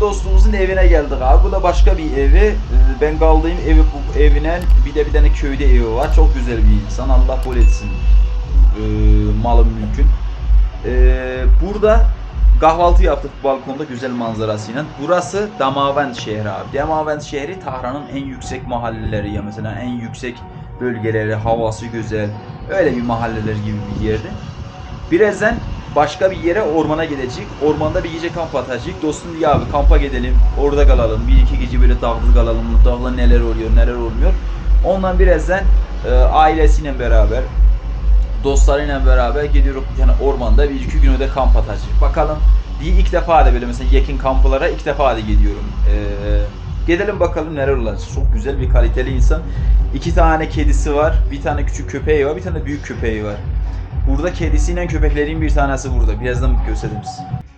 Dostumuzun evine geldik abi. Bu da başka bir evi. Ee, Ben kaldığım evi bu evine bir de bir tane köyde evi var. Çok güzel bir insan. Allah bol etsin. Ee, malım mümkün. Ee, burada kahvaltı yaptık balkonda güzel manzarasıyla. Burası Damavend şehri abi. Damavend şehri Tahran'ın en yüksek mahalleleri ya mesela en yüksek bölgeleri, havası güzel. Öyle bir mahalleler gibi bir yerde. Birazdan başka bir yere ormana gidecek. Ormanda bir gece kamp atacak. Dostum diyor abi kampa gidelim. Orada kalalım. Bir iki gece böyle dağda kalalım. Dağda neler oluyor neler olmuyor. Ondan birazdan e, ailesiyle beraber dostlarıyla beraber gidiyoruz tane ormanda bir iki gün öde kamp atacak. Bakalım bir ilk defa da böyle mesela yakın kamplara ilk defa da gidiyorum. Ee, gidelim bakalım neler olacak. Çok güzel bir kaliteli insan. İki tane kedisi var. Bir tane küçük köpeği var. Bir tane büyük köpeği var. Burada kedisiyle köpeklerin bir tanesi burada. Birazdan göstereyim size.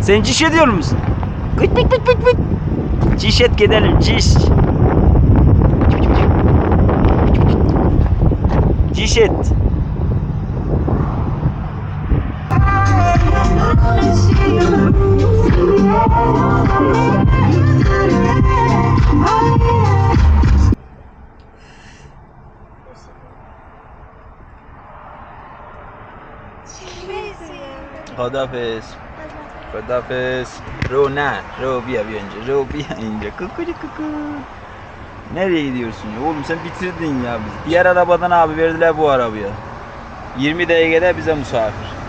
Sen ciş ediyor musun? Pıt pıt pıt pıt pıt. Ciş et gidelim, ciş. Ciş et. Kadafes. Kadafes. Ro ne? Ro bir bir önce. Ro bir önce. Kukucu kuku. Nereye gidiyorsun ya? Oğlum sen bitirdin ya bizi. Diğer arabadan abi verdiler bu arabaya. 20 dakikada bize misafir.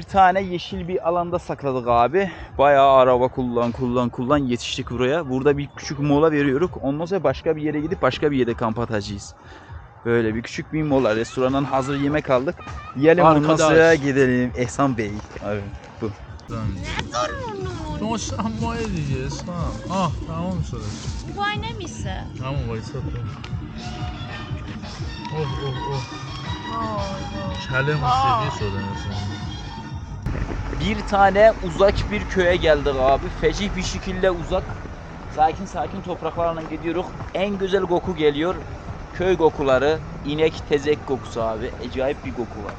bir tane yeşil bir alanda sakladık abi. Bayağı araba kullan kullan kullan yetiştik buraya. Burada bir küçük mola veriyoruz. Ondan sonra başka bir yere gidip başka bir yerde kamp atacağız. Böyle bir küçük bir mola. Restorandan hazır yemek aldık. Yiyelim Arkadaş. ondan sonra gidelim. Ehsan Bey. Abi bu. Dost amma edeceğiz ha. Ah tamam söyle. Bu ayna mısı? Tamam vaysat. Oh oh oh. Kelle musikisi söyleniyorsun. Bir tane uzak bir köye geldik abi. Feci bir şekilde uzak. Sakin sakin topraklarla gidiyoruz. En güzel koku geliyor. Köy kokuları, inek tezek kokusu abi. Acayip bir koku var.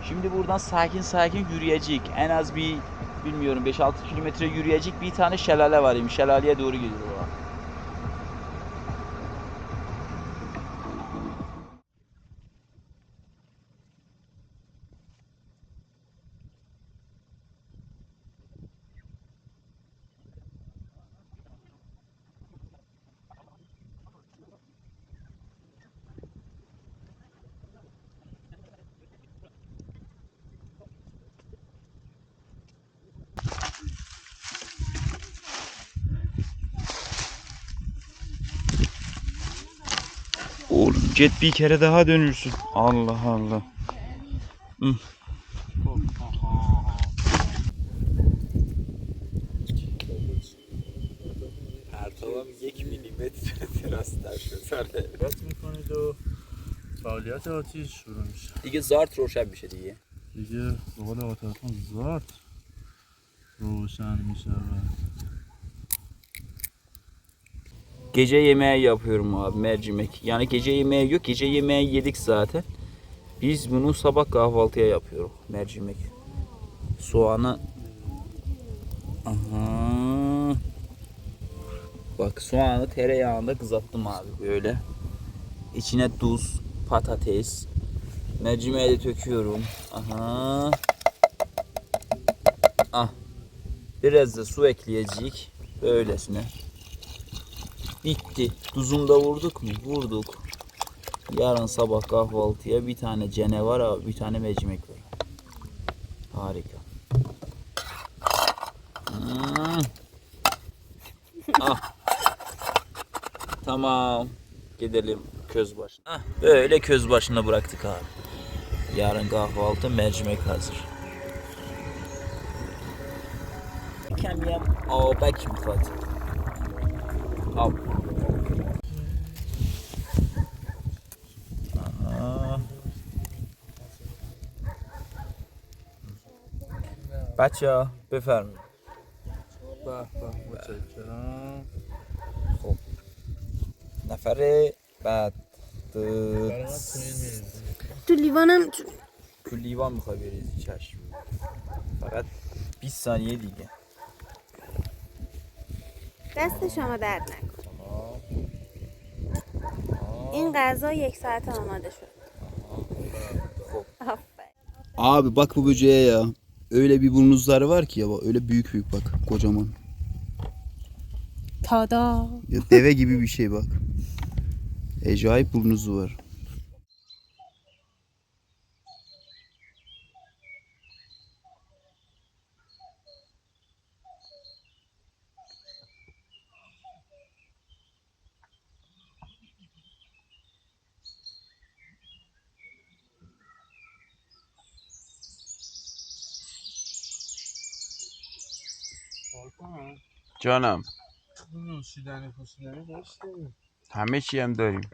Şimdi buradan sakin sakin yürüyecek. En az bir bilmiyorum 5-6 kilometre yürüyecek bir tane şelale var. Şelaleye doğru gidiyor. Oğlum jet bir kere daha dönürsün. Allah Allah. پرتابم یک میلیمتر تراس شده دقت میکنید و فعالیت آتیش شروع میشه دیگه زارت روشن میشه دیگه دیگه به قول آتاتون زارت روشن میشه و Gece yemeği yapıyorum abi mercimek. Yani gece yemeği yok. Gece yemeği yedik zaten. Biz bunu sabah kahvaltıya yapıyoruz mercimek. Soğanı Aha. Bak soğanı tereyağında kızarttım abi böyle. İçine tuz, patates, mercimeği de töküyorum. Aha. Ah. Biraz da su ekleyecek. Böylesine. Bitti. Tuzunu da vurduk mu? Vurduk. Yarın sabah kahvaltıya bir tane cene var abi, bir tane mercimek var. Harika. Hmm. Ah. Tamam. Gidelim köz başına. Ah, böyle köz başına bıraktık abi. Yarın kahvaltı mercimek hazır. Kem yem ağabek mi Al. Aha. بچه بفرمایید به به متشکرم نفر بعد تو لیوانم تو- تو لیوان می‌خوای بریزی چشم فقط 20 ثانیه دیگه دست شما درد نکن این غذا یک ساعت آماده شد آفرین Abi bak bu böceğe ya. Öyle bir burnuzları var ki ya bak öyle büyük büyük bak kocaman. تادا Ya deve gibi bir şey bak. Acayip burnuzu var. جانم. نوشیدنی پوشیدنی داشتیم همه چی هم داریم.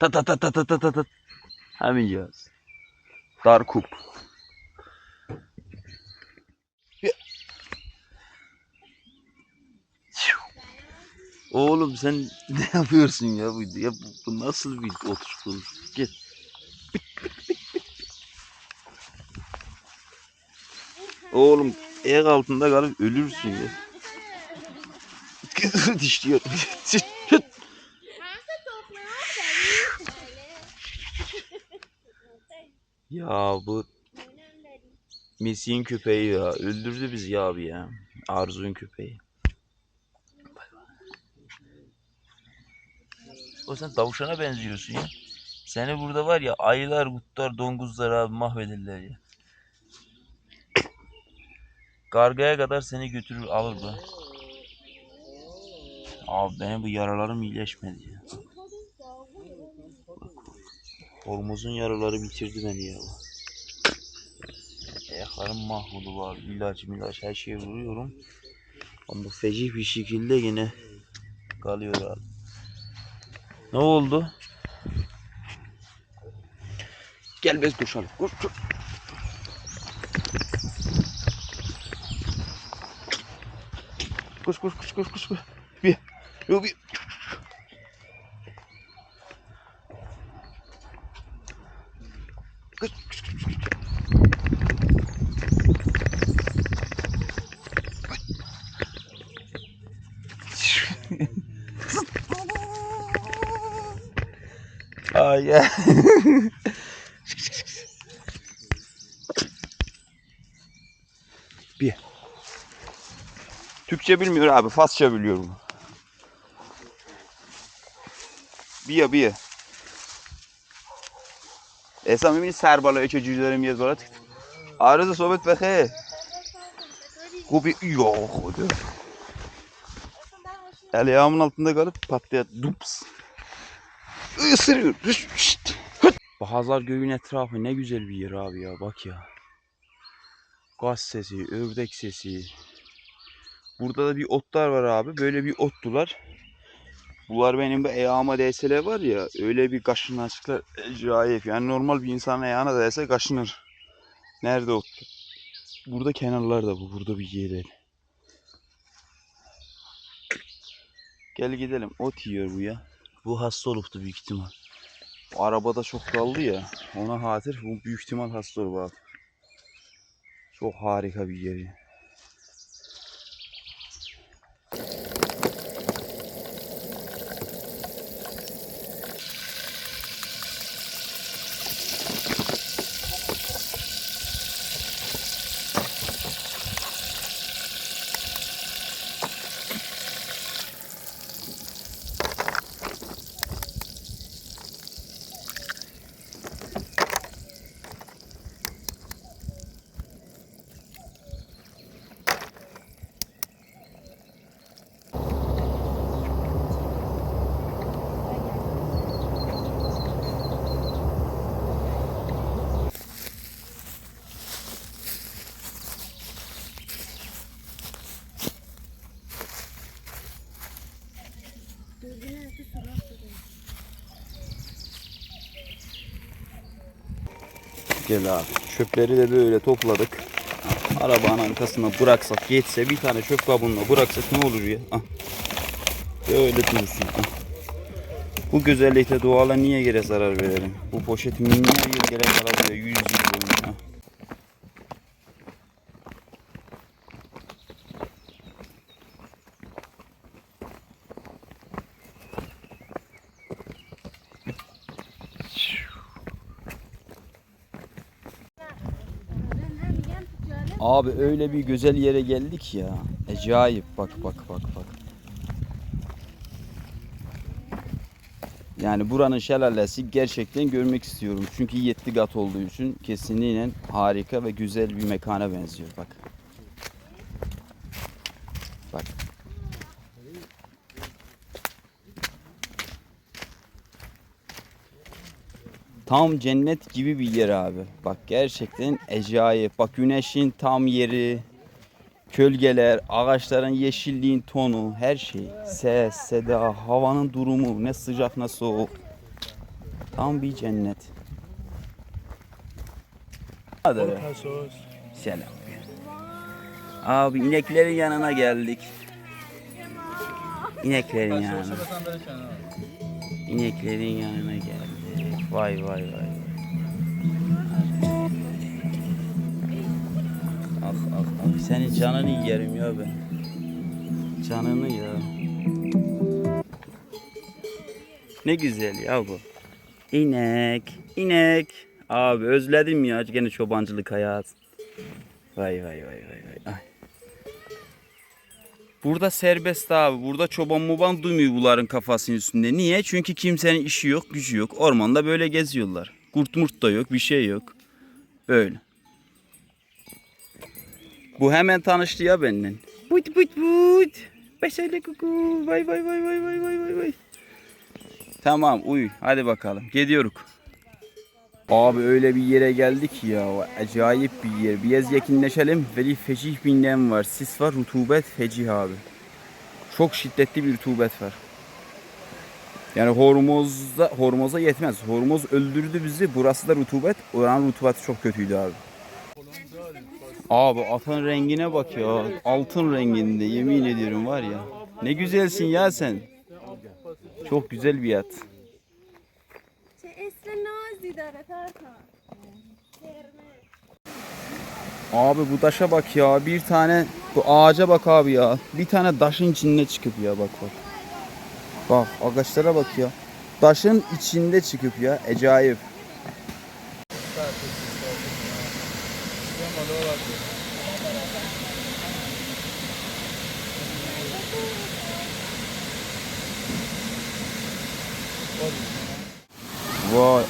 تا تا تا تا تا تا تا همینجاست دارکوب Sen ne yapıyorsun ya bu ya bu, bu nasıl bir oturuş olur? Gel. Oğlum ayak altında kalıp ölürsün ya. Dişliyor. ya bu Mesih'in köpeği ya. Öldürdü bizi ya abi ya. Arzu'nun köpeği. O sen tavşana benziyorsun ya. Seni burada var ya ayılar, kutlar, donguzlar abi mahvederler ya. Kargaya kadar seni götürür alır bu. Abi benim bu yaralarım iyileşmedi ya. Hormozun yaraları bitirdi beni ya. Ayaklarım mahvoldu var. İlaç milaç her şeye vuruyorum. Ama feci bir şekilde yine kalıyor abi. Ne oldu? Gel bez koşalım. Koş koş. Koş koş koş koş koş. Bir. Yok bir. Ay ya. bir. Türkçe bilmiyor abi. Farsça biliyorum. Bir bir. اسم میبینی سر بالای چه جوری داره میاد بالا آرزو صحبت بخیر خوبی یا خدا El ayağımın altında kalıp patlayan dups. Isırıyor. Bahazlar göğün etrafı ne güzel bir yer abi ya bak ya. Gaz sesi, ördek sesi. Burada da bir otlar var abi. Böyle bir ottular. Bunlar benim bu ayağıma değseler var ya öyle bir kaşınacaklar acayip. Yani normal bir insanın ayağına değse kaşınır. Nerede ot? Burada kenarlarda bu. Burada bir yerler. Gel gidelim. Ot yiyor bu ya. Bu hasta oluptu büyük ihtimal. Bu arabada çok kaldı ya. Ona hatır bu büyük ihtimal hasta olup abi. Çok harika bir Gel abi. Çöpleri de böyle topladık. Arabanın arkasına bıraksak geçse bir tane çöp kabuğuna bıraksak ne olur ya? Ah. Böyle dursun. Ah. Bu güzellikte doğala niye gere zarar verelim? Bu poşet milyar yıl gere kalabiliyor. Yüz yıl boyunca. Ah. Abi öyle bir güzel yere geldik ya. Acayip bak bak bak bak. Yani buranın şelalesi gerçekten görmek istiyorum. Çünkü yetti kat olduğu için kesinlikle harika ve güzel bir mekana benziyor bak. Bak. Tam cennet gibi bir yer abi. Bak gerçekten acayip. Bak güneşin tam yeri, kölgeler, ağaçların yeşilliğin tonu, her şey. Ses, seda, havanın durumu, ne sıcak ne soğuk. Tam bir cennet. Hadi. Selam. Abi ineklerin yanına geldik. İneklerin yanına. İneklerin yanına geldik. Vay vay vay. Ah ah ah. Senin canını yerim ya ben. Canını ya. Ne güzel ya bu. İnek, inek. Abi özledim ya gene çobancılık hayat. Vay vay vay vay vay. Ay. Burada serbest abi. Burada çoban muban duymuyor bunların kafasının üstünde. Niye? Çünkü kimsenin işi yok, gücü yok. Ormanda böyle geziyorlar. Kurt murt da yok, bir şey yok. Böyle. Bu hemen tanıştı ya benimle. But but but. Beşerli kuku. Vay vay vay vay vay vay vay vay. Tamam uy. Hadi bakalım. Gidiyoruz. Abi öyle bir yere geldik ya. Acayip bir yer. Biraz yakınlaşalım. Veli fecih bir nem var. Sis var. Rutubet fecih abi. Çok şiddetli bir rutubet var. Yani Hormoz'da Hormoz'a yetmez. Hormoz öldürdü bizi. Burası da rutubet. Oranın rutubeti çok kötüydü abi. Abi atın rengine bak ya. Altın renginde yemin ediyorum var ya. Ne güzelsin ya sen. Çok güzel bir at. چه اسم نازی داره تارکان Abi bu taşa bak ya. Bir tane bu ağaca bak abi ya. Bir tane taşın içinde çıkıp ya bak bak. Bak ağaçlara bak ya. Taşın içinde çıkıp ya. Acayip.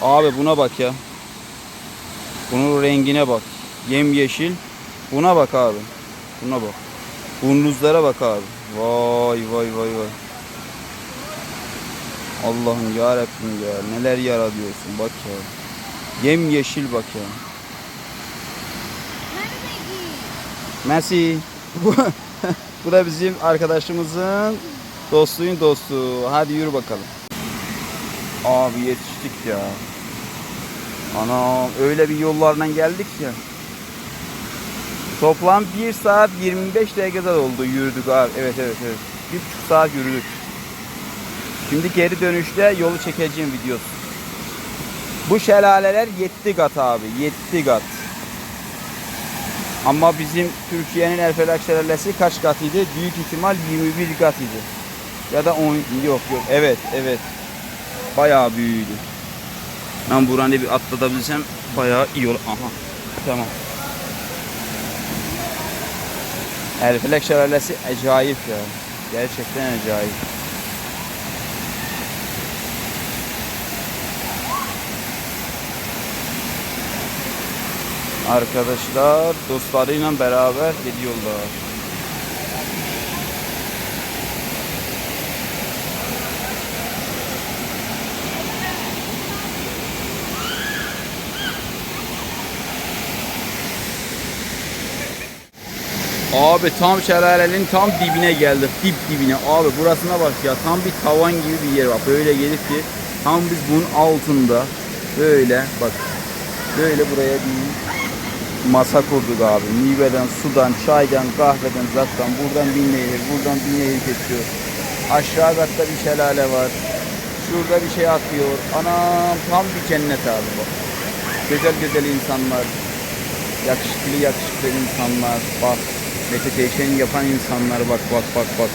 Abi buna bak ya. Bunun rengine bak. Yemyeşil. Buna bak abi. Buna bak. Burnuzlara bak abi. Vay vay vay vay. Allah'ım ya Rabbim ya neler yaratıyorsun bak ya. Yem yeşil bak ya. Messi. Bu da bizim arkadaşımızın dostluğun dostu. Hadi yürü bakalım. Abi yetiştik ya. Ana öyle bir yollardan geldik ya. Toplam 1 saat 25 dakikada oldu yürüdük abi. Evet evet evet. Bir buçuk saat yürüdük. Şimdi geri dönüşte yolu çekeceğim videosu. Bu şelaleler 7 kat abi. 7 kat. Ama bizim Türkiye'nin Erfelak şelalesi kaç katıydı? Büyük ihtimal 21 katıydı. Ya da 10 yok yok. Evet evet. Bayağı büyüdü. Ben buranı bir atlatabilsem bayağı iyi olur. Aha. Tamam. Erfelek şelalesi acayip ya. Gerçekten acayip. Arkadaşlar dostlarıyla beraber gidiyorlar. Abi tam şelalenin tam dibine geldik. Dip dibine. Abi burasına bak ya. Tam bir tavan gibi bir yer bak. Böyle gelip ki tam biz bunun altında böyle bak. Böyle buraya bir masa kurduk abi. Meyveden, sudan, çaydan, kahveden, zattan. Buradan bir nehir, buradan bir nehir geçiyor. Aşağı katta bir şelale var. Şurada bir şey akıyor. Anam tam bir cennet abi bak. Güzel güzel insanlar. Yakışıklı yakışıklı insanlar. Bak. Meditation yapan insanlar bak bak bak bak.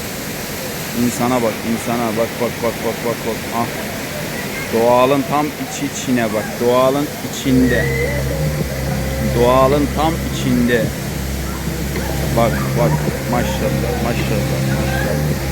İnsana bak insana bak bak bak bak bak bak. Ah. Doğalın tam içi içine bak. Doğalın içinde. Doğalın tam içinde. Bak bak maşallah maşallah maşallah.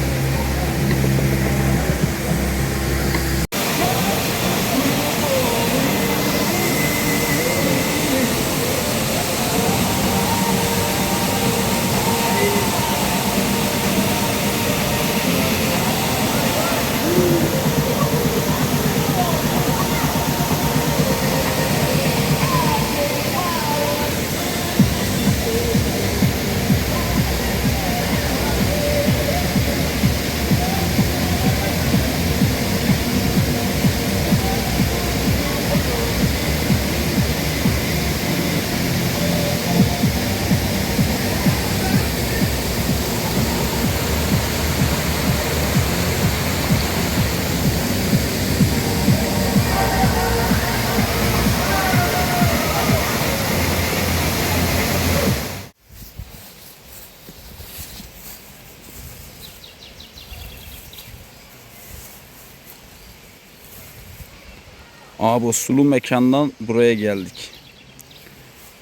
Abi o sulu mekandan buraya geldik.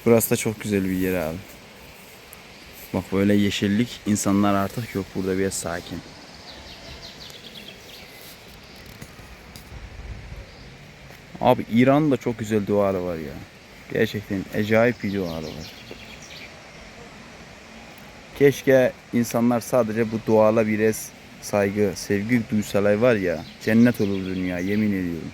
Burası da çok güzel bir yer abi. Bak böyle yeşillik insanlar artık yok burada bir sakin. Abi İran'da çok güzel duvarı var ya. Gerçekten acayip bir duvarı var. Keşke insanlar sadece bu doğala biraz saygı, sevgi duysalar var ya cennet olur dünya yemin ediyorum.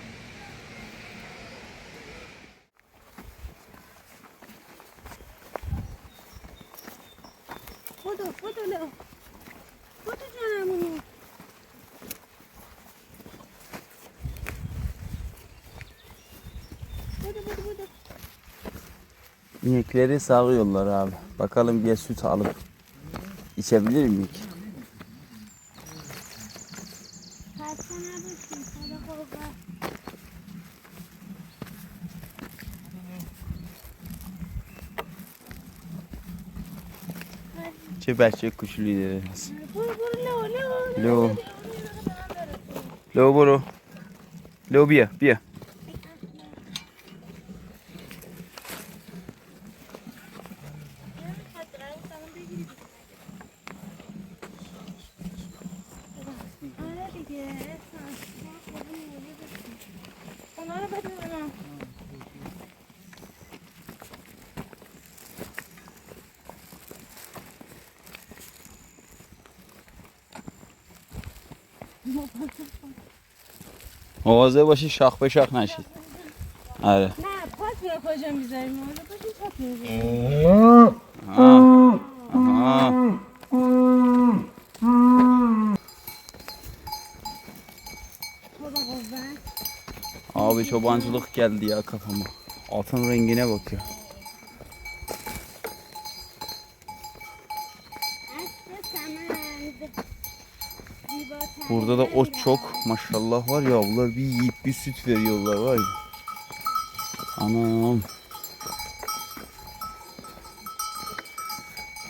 Bizimkileri sağıyorlar abi. Bakalım bir süt alıp içebilir miyik? Çeperçe kuşlu deriz. Lo. Lo buru. Lo bir, bir. مواظب باشی شاخ به شاخ نشید آره نه پاس میره کجا می‌ذاریم مواظب باشی پات میره Abi çoban çobancılık geldi ya kafama. Atın rengine bak ya. Burada da ot çok maşallah var ya bunlar bir yiyip bir süt veriyorlar var ya. Anam.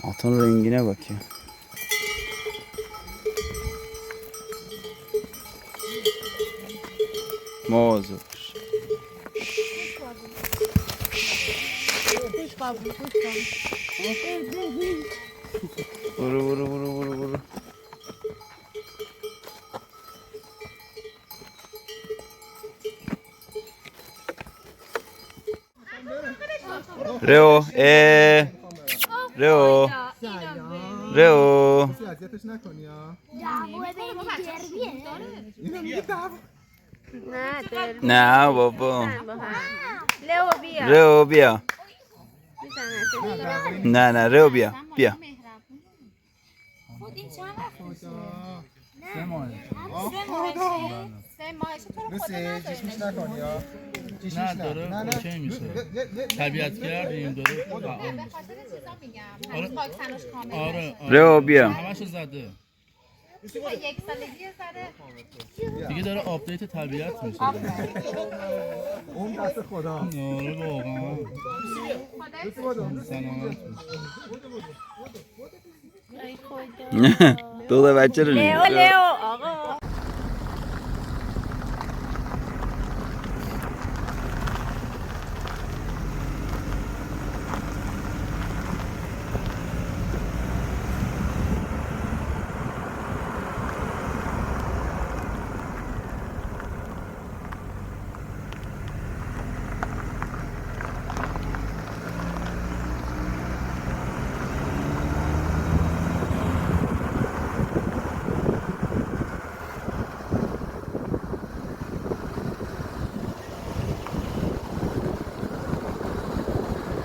Atın rengine bak ya. Kablo Vuru vuru vuru vuru vuru. رئو اه رئو رئو اذیتش نکنی نه بابا لئو بیا رئو بیا نه نه رئو بیا بیا سه ماه سه ماه تو رو خدا نکنی نه داره میشه. طبیعت کردیم داره. آره. آره آره. رو بیا. زده. دیگه داره آپدیت طبیعت میشه. اون دست خدا. آره واقعا. دو بچه رو لیو لیو آقا.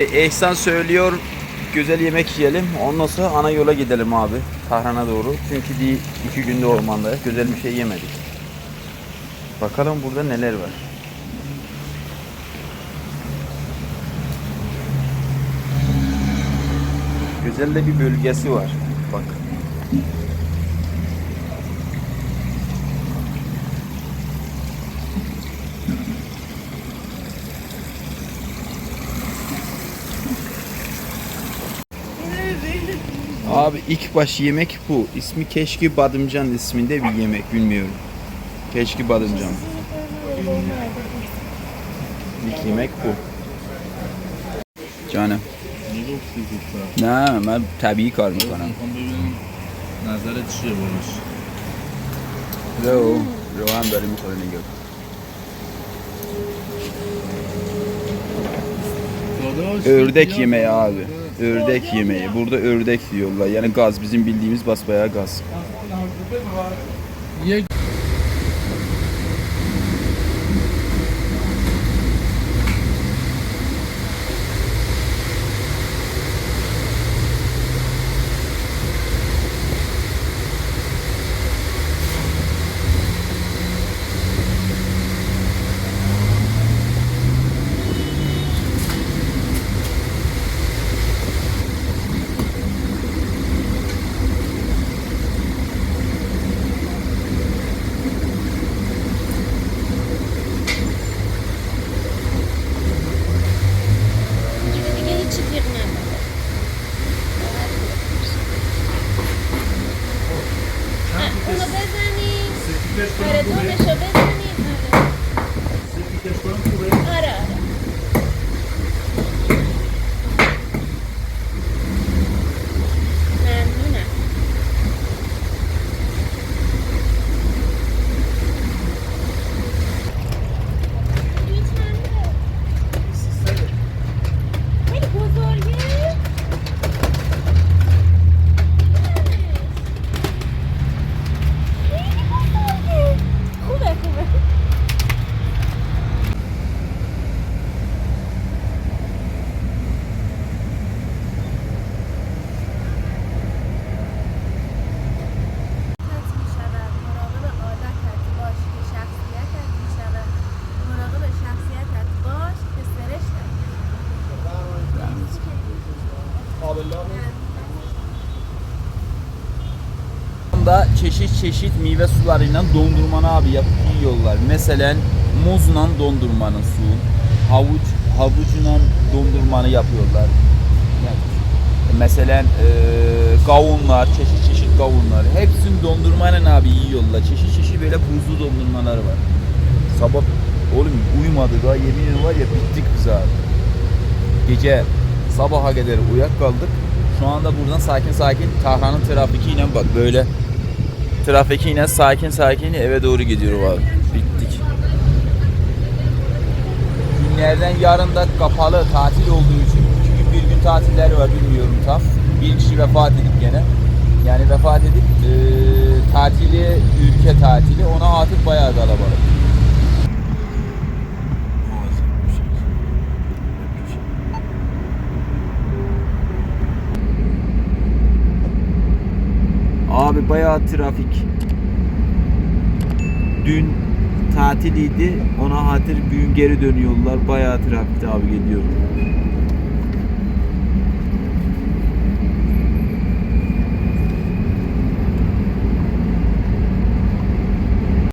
E, Ehsan söylüyor güzel yemek yiyelim. Ondan sonra ana yola gidelim abi. Tahran'a doğru. Çünkü bir iki günde ormandayız. Güzel bir şey yemedik. Bakalım burada neler var. Güzel de bir bölgesi var. Bak. Abi ilk baş yemek bu. İsmi Keşki Badımcan isminde bir yemek bilmiyorum. Keşki Badımcan. İlk yemek bu. Canım. میگفتی زودتر نه من طبیعی کار میکنم میخوام ببینم نظرت چیه باش رو رو هم داره میخوره نگاه کن. داداش Ördek بیا. yemeği abi. Ördek yemeği. Burada ördek diyorlar. Yani gaz bizim bildiğimiz basbayağı gaz. Çeşit çeşit meyve sularıyla dondurmanı abi yapıp yiyorlar. Mesela muzla dondurmanı su, havuç havucla dondurmanı yapıyorlar. Yani, mesela e, kavunlar, çeşit çeşit kavunlar. Hepsini dondurmayla abi yiyorlar. Çeşit çeşit böyle buzlu dondurmalar var. Sabah oğlum uyumadık ha yemin var ya bittik biz abi. Gece sabaha kadar uyak kaldık. Şu anda buradan sakin sakin Tahran'ın trafikiyle bak böyle trafikiyle sakin sakin eve doğru gidiyorum abi. Bittik. Günlerden yarın da kapalı tatil olduğu için gün bir gün tatilleri var bilmiyorum tam. Bir kişi vefat edip gene. Yani vefat edip eee, tatili ülke tatili ona atıp bayağı kalabalık. Abi bayağı trafik. Dün tatiliydi. Ona hatır bugün geri dönüyorlar. Bayağı trafikte abi geliyor.